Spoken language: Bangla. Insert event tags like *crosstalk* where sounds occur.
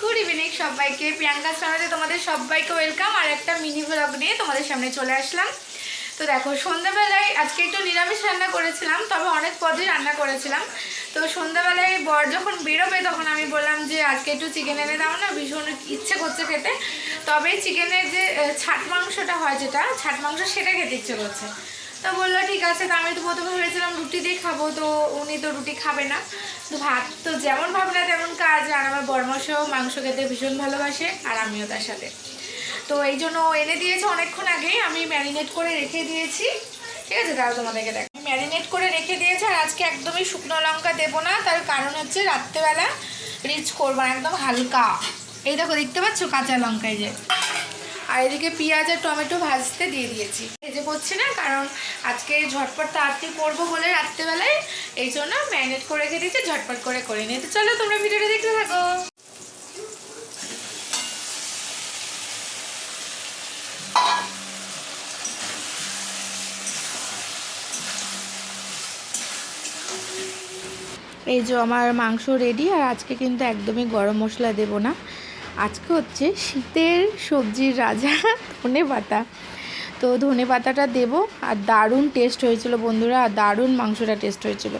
গুড ইভিনিং সবাইকে। প্রিয়াঙ্কা চ্যানেলে তোমাদের সবাইকে ওয়েলকাম। আর একটা মিনি ব্লগ নিয়ে তোমাদের সামনে চলে আসলাম। তো দেখো, সন্ধ্যাবেলায় আজকে একটু নিরামিষ রান্না করেছিলাম, তবে অনেক পদই রান্না করেছিলাম। তো সন্ধ্যাবেলায় বর যখন বেরোবে, তখন আমি বললাম যে, আজকে একটু চিকেন এনে দাও না, ভীষণ ইচ্ছে করছে খেতে। তবে চিকেনের যে ছাট মাংসটা হয় যেটা, ছাট মাংস সেটা খেতে ইচ্ছে করছে। তো বলল, ঠিক আছে, তো আমি তো প্রথমে ভেবেছিলাম রুটি দিয়ে খাব তো উনি তো রুটি খাবে না। তো ভাত তো যেমন ভাবনা তেমন কাজ আর আমার বরমাসও মাংস খেতে ভীষণ ভালোবাসে আর আমিও তার সাথে। তো এই জন্য এনে দিয়েছে অনেকক্ষণ আগেই আমি ম্যারিনেট করে রেখে দিয়েছি। ঠিক আছে তাহলে তোমাদেরকে দেখ ম্যারিনেট করে রেখে দিয়েছে আর আজকে একদমই শুকনো লঙ্কা দেবো না তার কারণ হচ্ছে রাত্রেবেলা রিচ করব না, একদম হালকা। এই দেখো দেখতে পাচ্ছ কাঁচা লঙ্কা এই যে? আর এদিকে পেঁয়াজ আর টমেটো ভাজতে দিয়ে দিয়েছি। ভেজে করছি না, কারণ আজকে ঝটপট তাড়াতাড়ি করব বলে রাত্রেবেলায়, এই জন্য ম্যারিনেট করে রেখে দিয়েছি, ঝটপট করে করে নিয়ে তো চলো তোমরা ভিডিওটা দেখতে থাকো। এই যে আমার মাংস রেডি আর আজকে কিন্তু একদমই গরম মশলা দেব না। আজকে হচ্ছে শীতের সবজির রাজা *laughs* ধনে পাতা। তো ধনে পাতাটা দেবো আর দারুণ টেস্ট হয়েছিল বন্ধুরা, আর দারুণ মাংসটা টেস্ট হয়েছিল।